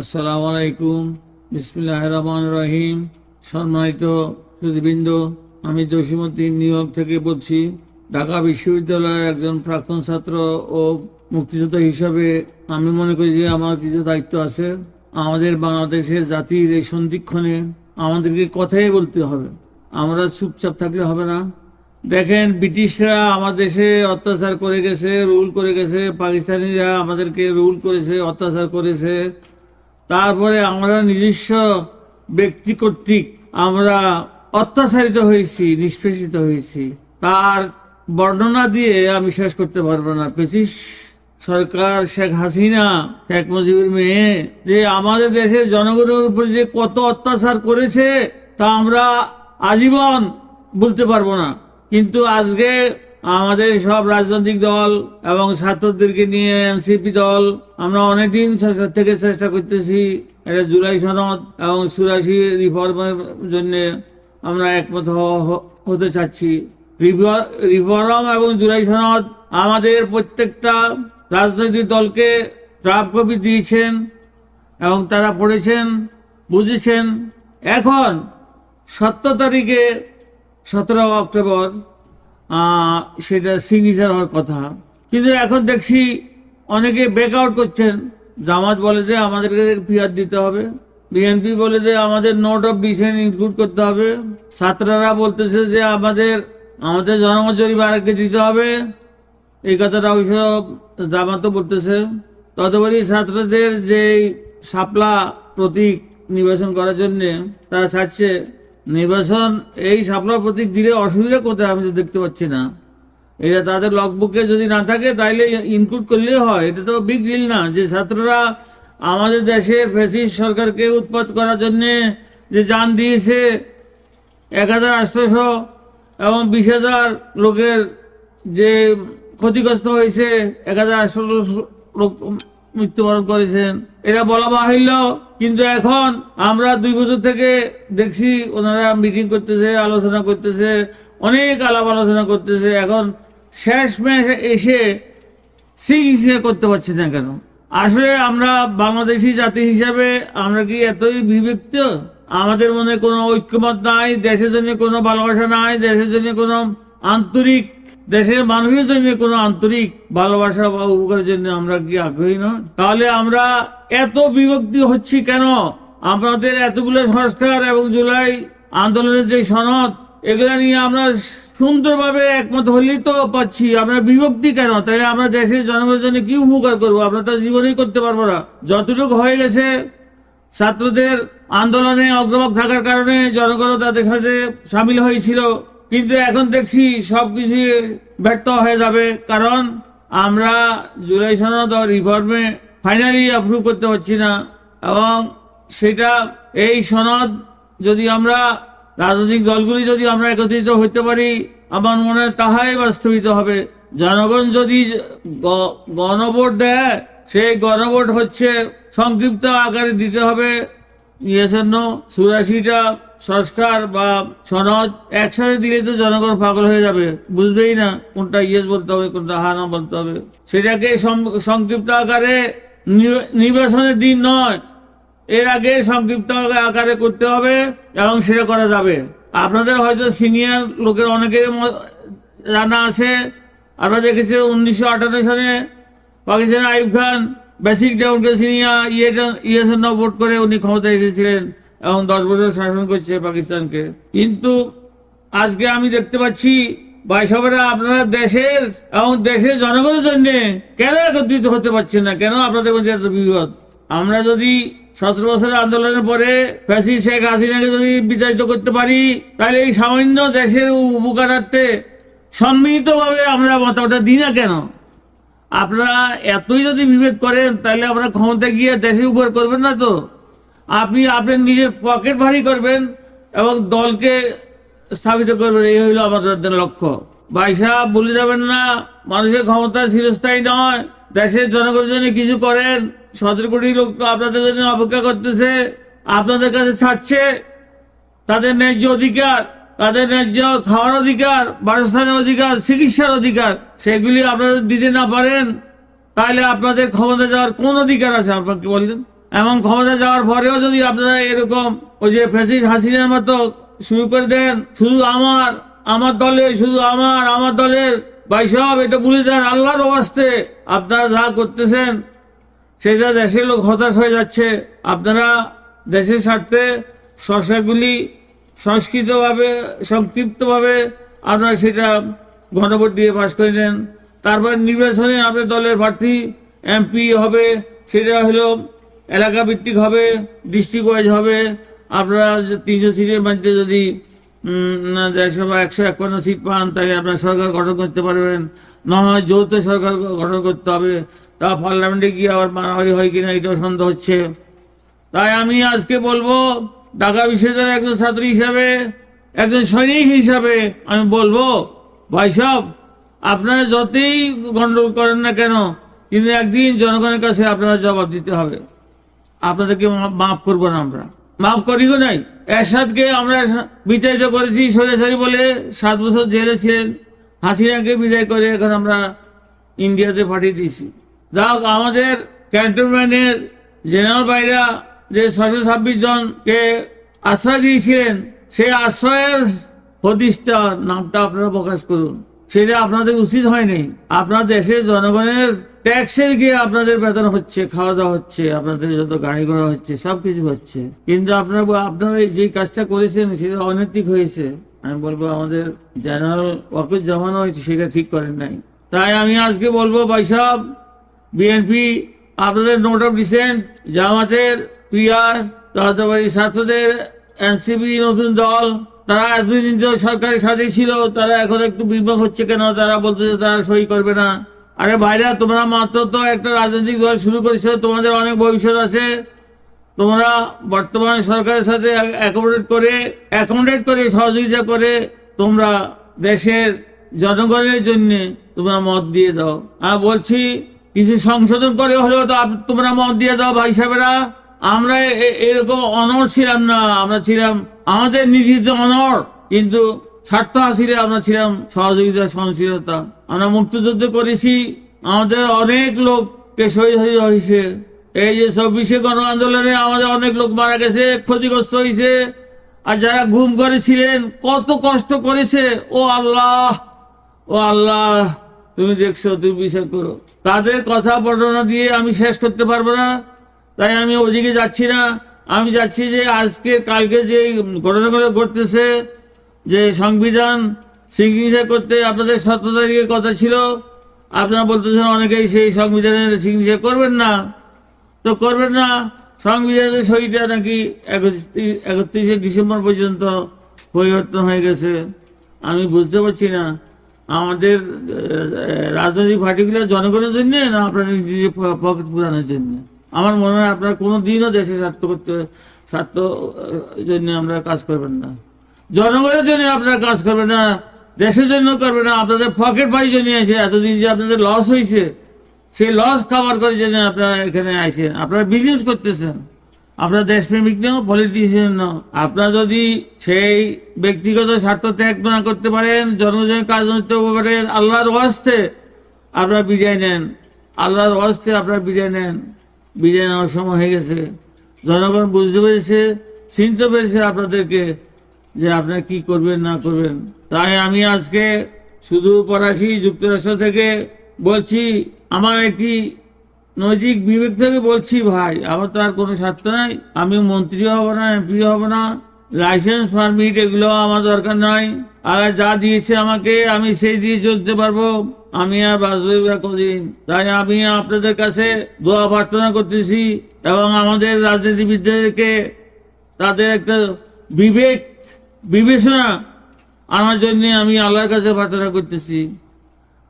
আসসালামু আলাইকুম বিসমিল্লাহ রহমান রহিম সম্মানিত সুদীবৃন্দ আমি জসিমুদ্দিন নিউ ইয়র্ক থেকে বলছি, ঢাকা বিশ্ববিদ্যালয়ের একজন প্রাক্তন ছাত্র ও মুক্তিযোদ্ধা হিসাবে আমি মনে করি যে আমার কিছু দায়িত্ব আছে আমাদের বাংলাদেশের জাতির এই সন্ধিক্ষণে আমাদেরকে কথাই বলতে হবে। আমরা চুপচাপ থাকলে হবে না। দেখেন, ব্রিটিশরা আমাদের দেশে অত্যাচার করে গেছে, রুল করে গেছে, পাকিস্তানিরা আমাদেরকে রুল করেছে, অত্যাচার করেছে। তারপরে আমরা নিজস্ব ব্যক্তি কর্তৃক আমরা অত্যাচারিত হয়েছি, নিষ্পেষিত হয়েছি। তার বর্ণনা দিয়ে আমি শেষ করতে পারব না। পঁচিশ সরকার শেখ হাসিনা, শেখ মুজিবের মেয়ে, যে আমাদের দেশের জনগণের উপর যে কত অত্যাচার করেছে, তা আমরা আজীবন বলতে পারব না। কিন্তু আজকে আমাদের সব রাজনৈতিক দল এবং ছাত্রদেরকে নিয়ে এনসিপি দল, আমরা অনেকদিন চেষ্টা থেকে চেষ্টা করতেছি। এটা জুলাই সনদ এবং চুরাশি রিফর্মের জন্য আমরা একমত হতে চাচ্ছি। রিফর- রিফর্ম এবং জুলাই সনদ আমাদের প্রত্যেকটা রাজনৈতিক দলকে ড্রাফট কপি দিয়েছেন এবং তারা পড়েছেন, বুঝেছেন। এখন সতেরো তারিখে, সতেরো অক্টোবর সেটা সিগনেচার হওয়ার কথা। কিন্তু এখন দেখছি অনেকে ব্যাক আউট করছেন। জামাত বলে যে আমাদেরকে ফিয়ার দিতে হবে। বিএনপি বলে যে আমাদের নোট অফ ডিসেন্ট ইনক্লুড করতে হবে। ছাত্ররা বলতেছে যে আমাদের আমাদের জনমজুরি বাড়াকে দিতে হবে। এই কথাটা অবশ্য জামাতও বলতেছে। তদুপরি ছাত্রদের যে শাপলা প্রতীক নির্বাচন করার জন্য তারা চাচ্ছে নির্বাচন এই শাপলা প্রতীক দিলে অসুবিধা কোথায় আমি তো দেখতে পাচ্ছি না। এটা তাদের লগবুকে যদি না থাকে, তাইলে ইনক্লুড করলেই হয়। এটা তো বিগ ডিল না যে ছাত্ররা আমাদের দেশে ফেসিস সরকারকে উৎপাদ করার জন্যে যে যান দিয়েছে, এক হাজার আটশোশো এবং বিশ হাজার লোকের যে ক্ষতিগ্রস্ত হয়েছে, এক হাজার আটশোশো লোক মৃত্যুবরণ করেছেন। এটা বলা বাহিল্য। কিন্তু এখন আমরা দুই বছর থেকে দেখছি ওনারা মিটিং করতেছে, আলোচনা করতেছে, অনেক আলাপ আলোচনা করতেছে। এখন শেষ ম্যাচ এসে চিকিৎসা করতে পারছি না কেন? আসলে আমরা বাংলাদেশি জাতি হিসাবে আমরা কি এতই বিভক্ত? আমাদের মনে কোনো ঐক্যমত নাই, দেশের জন্য কোনো ভালোবাসা নাই, দেশের জন্য কোনো আন্তরিক, দেশের মানুষের জন্য কোনো আন্তরিক ভালোবাসা বা উপকারের জন্য আমরা কি আগ্রহী নয়? তাহলে আমরা এত বিভক্তি হচ্ছি কেন? আমাদের এতগুলো সংস্কার এবং জুলাই আন্দোলনের যে সনদ, এগুলো নিয়ে আমরা সুন্দরভাবে একমত হলেই তো পাচ্ছি। আমরা বিভক্তি কেন? তাই আমরা দেশের জনগণের কি উপকার করব? আমরা তো জীবনেই করতে পারব না। যতটুকু হয়ে গেছে, ছাত্রদের আন্দোলনে অগ্রভাগ থাকার কারণে জনগণ তাদের সাথে সামিল হয়েছিল। কিন্তু এখন দেখছি সবকিছু ব্যর্থ হয়ে যাবে। কারণ আমরা জুলাই সনদ ও রিফর্মে ফাইনালি অ্যাপ্রুভ করতে পারছি না। এবং সেটা এই সনদ যদি আমরা, রাজনৈতিক দলগুলি যদি আমরা একত্রিত হইতে পারি, আমার মনে হয় তাহাই বাস্তবিত হবে। জনগণ যদি গণভোট দেয়, সেই গণভোট হচ্ছে সংক্ষিপ্ত আকারে দিতে হবে। ইয়েসের নো চুরাশিটা সংস্কার বা সনদ একসাথে দিলে তো জনগণ পাগল হয়ে যাবে। বুঝবেই না কোনটা ইয়েস বলতে হবে, কোনটা হা না বলতে হবে। সেটাকে সংক্ষিপ্ত আকারে নির্বাচনের দিন নয়। এর আগে সংক্ষিপ্ত আকারে করতে হবে এবং সেটা করা যাবে। আপনাদের হয়তো সিনিয়র লোকের অনেকের জানা আছে। আমরা দেখেছি উনিশশো আটান্ন সালে পাকিস্তানের আইব খান, বেসিক ডেমোক্রেসি নিয়ে ইয়েটা ইয়েসের ভোট করে উনি ক্ষমতায় এসেছিলেন এবং দশ বছর শাসন করছে পাকিস্তানকে। কিন্তু আজকে আমি দেখতে পাচ্ছি ভাই সবেরা আপনারা দেশের এবং দেশের জনগণের জন্য কেন একত্রিত হতে পারছেন না? কেন আপনাদের মধ্যে এত বিপদ আমরা যদি সতেরো বছরের আন্দোলনের পরে ফ্যাসি শেখ হাসিনাকে যদি বিতাড়িত করতে পারি, তাহলে এই সামান্য দেশের উপকারার্থে সম্মিলিতভাবে আমরা মতামতটা দিই না কেন? আপনারা এতই যদি বিভেদ করেন, তাহলে আমরা ক্ষমতা গিয়ে দেশের উপর করবেন না তো? আপনি আপনার নিজের পকেট ভারী করবেন এবং দলকে স্থাপিত করবেন, এই হইল আমাদের লক্ষ্য। সাহেব বলে যাবেন না, মানুষের ক্ষমতা চিরস্থায়ী নয়। দেশের জনগণের জন্য কিছু করেন। সতেরো কোটি লোক আপনাদের জন্য অপেক্ষা করতেছে, আপনাদের কাছে ছাড়ছে। তাদের ন্যায্য অধিকার, তাদের ন্যায্য খাওয়ার অধিকার, বাসস্থানের অধিকার, চিকিৎসার অধিকার, সেগুলি আপনাদের দিতে না পারেন, তাহলে আপনাদের ক্ষমতা যাওয়ার কোন অধিকার আছে? আপনাকে বললেন? এমন ক্ষমতা যাওয়ার পরেও যদি আপনারা এরকম ওই যে ফেসিস হাসিনার মতো শুরু করে দেন, শুধু আমার আমার দলের, শুধু আমার আমার দলের। ভাই সব এটা ভুলে যান আল্লাহর ওয়াস্তে আপনারা যা করতেছেন সেটা দেশের লোক হতাশ হয়ে যাচ্ছে। আপনারা দেশের স্বার্থে সংস্কারগুলি সংস্কৃতভাবে, সংক্ষিপ্তভাবে আপনারা সেটা গণভোট দিয়ে পাশ করে নেন। তারপর নির্বাচনে আপনার দলের প্রার্থী, এমপি হবে, সেটা হলো এলাকা ভিত্তিক হবে ডিস্ট্রিক্ট ওয়াইজ হবে আপনারা তিনশো সিটের মধ্যে যদি দেড়শো বা একশো একান্ন সিট পান, তাহলে আপনার সরকার গঠন করতে পারবেন। না হয় যৌথ সরকার গঠন করতে হবে। তা পার্লামেন্টে গিয়ে আবার মারামারি হয় কিনা এটাও সন্দেহ হচ্ছে। তাই আমি আজকে বলব, ঢাকা বিশ্ববিদ্যালয়ের একজন ছাত্র হিসাবে, একজন সৈনিক হিসাবে আমি বলব, ভাই সব, আপনারা যতই গন্ডগোল করেন না কেন, কিন্তু একদিন জনগণের কাছে আপনারা জবাব দিতে হবে। আপনাদেরকে মাফ করব না আমরা। মাফ করিও নাই। এরশাদকে আমরা বিতাড়িত করেছি সরেসারি বলে সাত বছর জেলে ছিলেন। হাসিনাকে বিদায় করে এখন আমরা ইন্ডিয়াতে পাঠিয়ে দিয়েছি। হোক, আমাদের ক্যান্টনমেন্টের জেনারেল বাইরা যে ছশো ছাব্বিশ জনকে আশ্রয় দিয়েছিলেন, সেই আশ্রয়ের হদিসটা নামটা আপনারা প্রকাশ করুন। সেটা আপনাদের উচিত হয়নি। আপনার দেশের জনগণের ট্যাক্সে গিয়ে আপনাদের বেতন হচ্ছে খাওয়া দাওয়া হচ্ছে, আপনাদের যত গাড়ি ঘোড়া হচ্ছে, সবকিছু হচ্ছে। কিন্তু আপনারা আপনারা যে কাজটা করেছেন, সেটা অনৈতিক হয়েছে। আমি বলব আমাদের জেনারেল ওয়াকুর জমানো হয়েছে সেটা ঠিক করেন নাই। তাই আমি আজকে বলব, ভাই সাহেব, বিএনপি, আপনাদের নোট অফ ডিসেন্ট জামাতের পিআর তারপরে ছাত্রদের, এনসিপি, নতুন দল তারা এতদিন তো সরকারের সাথে ছিল, তারা এখন একটু বিভ্রাম হচ্ছে কেন? তারা বলতেছে তারা সই করবে না। আরে ভাইরা, তোমরা মাত্র তো একটা রাজনৈতিক দল শুরু করেছ, তোমাদের অনেক ভবিষ্যৎ আছে। তোমরা বর্তমান সরকারের সাথে অ্যাকোমোডেট করে অ্যাকোমোডেট করে, সহযোগিতা করে তোমরা দেশের জনগণের জন্য তোমরা মত দিয়ে দাও। আর বলছি, কিছু সংশোধন করে হলেও তো তোমরা মত দিয়ে দাও ভাই সাহেবেরা। আমরা এরকম অনর ছিলাম না, আমরা ছিলাম আমাদের নিজিত অনর, কিন্তু স্বার্থ হাসিলে আমরা ছিলাম সহযোগিতা, সহনশীলতা। আমরা মুক্তিযুদ্ধ করেছি, আমাদের অনেক লোককে শহীদ হয়েছে। এই যে চব্বিশে গণ আন্দোলনে আমাদের অনেক লোক মারা গেছে, ক্ষতিগ্রস্ত হয়েছে। আর যারা ঘুম করেছিলেন, কত কষ্ট করেছে। ও আল্লাহ ও আল্লাহ, তুমি দেখছ, তুমি বিচার করো। তাদের কথা বর্ণনা দিয়ে আমি শেষ করতে পারব না। তাই আমি ওদিকে যাচ্ছি না। আমি যাচ্ছি যে আজকে, কালকে যে ঘটনাগুলো ঘটতেছে, যে সংবিধান সিগনেচার করতে আপনাদের সতেরো তারিখের কথা ছিল। আপনারা বলতেছেন অনেকেই সেই সংবিধানের সিগনেচার করবেন না। তো করবেন না। সংবিধানের সহিটা নাকি একত্রিশ- ডিসেম্বর পর্যন্ত পরিবর্তন হয়ে গেছে। আমি বুঝতে পারছি না। আমাদের রাজনৈতিক পার্টিগুলো জনগণের জন্য না আপনাদের নিজের পকেট পুরানোর জন্য? আমার মনে হয় আপনারা কোনো দিনও দেশের স্বার্থ করতে, স্বার্থ জন্য আমরা কাজ করবেন না। জনগণের জন্য আপনারা কাজ করবেন না, দেশের জন্য করবেন না, আপনাদের পকেট পাই জন্য আছে এতদিন যে আপনাদের লস হয়েছে, সেই লস কাভার করার জন্য আপনারা এখানে আইসেন। আপনারা বিজনেস করতেছেন। আপনার দেশপ্রেমিক নও পলিটিশিয়ান নও আপনারা যদি সেই ব্যক্তিগত স্বার্থ ত্যাগ না করতে পারেন, জনগণের কাজ করতে পারেন আল্লাহর ওয়াস্তে আপনারা বিদায় নেন। আল্লাহর ওয়াস্তে আপনারা বিদায় নেন। বিদায় নেওয়ার সময় হয়ে গেছে। জনগণ বুঝতে পেরেছে, চিনতে পেরেছে আপনাদেরকে যে আপনারা কি করবেন, না করবেন। তাই আমি আজকে শুধু পড়াশি যুক্তরাষ্ট্র থেকে বলছি, আমার একটি নৈতিক বিবেক থেকে বলছি, ভাই, আমার তো আর কোনো স্বার্থ নাই। আমি মন্ত্রী হব না, এমপি হব না, লাইসেন্স, পারমিট, এগুলো আমার দরকার নাই। আর যা দিয়েছে আমাকে, আমি সেই দিয়ে চলতে পারব। আমি আর বাঁচবো বা কদিন তাই আমি আপনাদের কাছে দোয়া প্রার্থনা করতেছি এবং আমাদের রাজনীতিবিদদেরকে তাদের একটা বিবেক, বিবেচনা আনার জন্য আমি আল্লাহর কাছে প্রার্থনা করতেছি।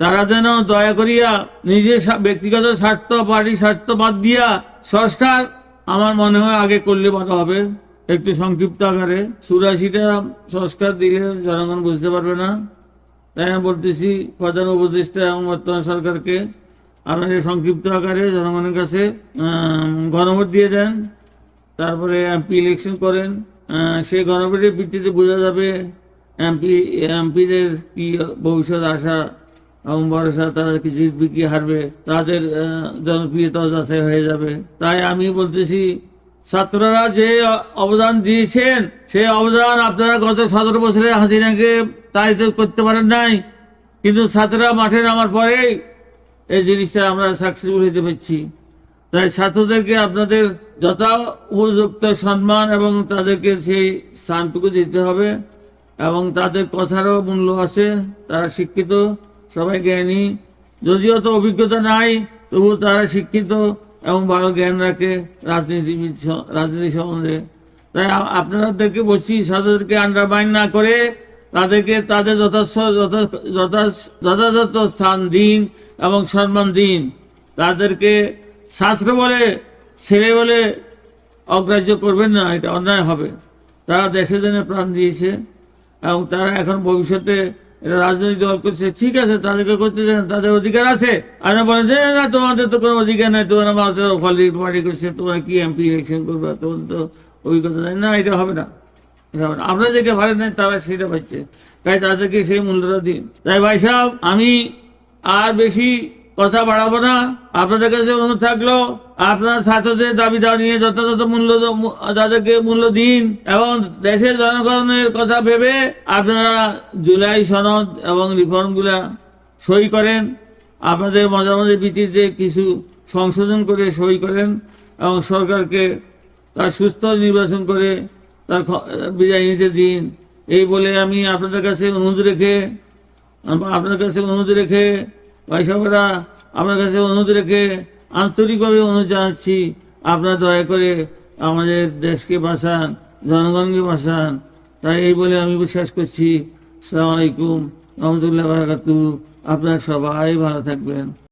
তারা যেন দয়া করিয়া নিজের ব্যক্তিগত স্বার্থ পার্টি স্বার্থ বাদ দিয়া সংস্কার আমার মনে হয় আগে করলে ভালো হবে। একটু সংক্ষিপ্ত আকারে। চুরাশিটা সংস্কার দিলে জনগণ বুঝতে পারবে না। তাই আমি বলতেছি, প্রধান উপদেষ্টা এবং বর্তমান সরকারকে আপনারা সংক্ষিপ্ত আকারে জনগণের কাছে গণভোট দিয়ে দেন, তারপরে এমপি ইলেকশন করেন সেই গণভোটের ভিত্তিতে বোঝা যাবে এমপি, এমপিদের কি ভবিষ্যৎ আশা এবং ভরসা, তারা কি জিতবে, কি হারবে, তাদের জনপ্রিয়তা যাচাই হয়ে যাবে। তাই আমি বলতেছি ছাত্ররা যে অবদান দিয়েছেন, সেই অবদান আপনারা গত সতেরো বছরে হাসিনাকে তাই তো করতে পারেন নাই। কিন্তু ছাত্ররা মাঠে নামার পরেই এই জিনিসটা আমরা সাকসেসফুল হতে পারছি। তাই ছাত্রদেরকে আপনাদের যথা উপযুক্ত সম্মান এবং তাদেরকে সেই স্থানটুকু দিতে হবে এবং তাদের কথারও মূল্য আছে, তারা শিক্ষিত সবাই জ্ঞানী। যদিও তো অভিজ্ঞতা নাই তবু তারা শিক্ষিত এবং ভালো জ্ঞান রাখে রাজনীতিবিদ রাজনীতি সম্বন্ধে। তাই আপনাদেরকে বলছি ছাত্রদেরকে আন্ডারমাইন না করে তাদেরকে তাদের যথার্থ যথা- যথা- যথাযথ স্থান দিন এবং সম্মান দিন। তাদেরকে শাস্ত্র বলে, ছেলে বলে অগ্রাহ্য করবেন না, এটা অন্যায় হবে। তারা দেশের জন্য প্রাণ দিয়েছে এবং তারা এখন ভবিষ্যতে এটা রাজনৈতিক দল করছে, ঠিক আছে, তাদেরকে করতে চান তাদের অধিকার আছে। আর না বলেন যে না, তোমাদের তো কোনো অধিকার নাই, তোমরা আমাদের পলিটিক পার্টি করছে, তোমরা কি এমপি ইলেকশন করবে, তোমাদের তো অভিজ্ঞতা নেই। না, এটা হবে না। আপনারা যেটা ভালো নেন তারা সেটা পাচ্ছে। তাই তাদেরকে সেই মূল্যটা দিন। তাই ভাই সাহেব, আমি আর বেশি কথা বাড়াবো না। আপনাদের কাছে অনুরোধ থাকল আপনার ছাত্রদের দাবি দাওয়া নিয়ে যথাযথ মূল্য তাদেরকে মূল্য দিন এবং দেশের জনগণের কথা ভেবে আপনারা জুলাই সনদ এবং রিফর্মগুলা সই করেন। আপনাদের মজামজি ভিত্তিতে কিছু সংশোধন করে সই করেন এবং সরকারকে তার সুস্থ নির্বাচন করে তার বিদায় নিতে দিন। এই বলে আমি আপনাদের কাছে অনুরোধ রেখে আপনার কাছে অনুরোধ রেখে ভাই সাহেবরা আপনার কাছে অনুরোধ রেখে আন্তরিকভাবে অনুরোধ জানাচ্ছি, আপনারা দয়া করে আমাদের দেশকে বাঁচান, জনগণকে বাঁচান। তাই এই বলে আমি বিশ্বাস করছি। সালাম আলাইকুম, রহমতুল্লাহ বারাকাতু আপনারা সবাই ভালো থাকবেন।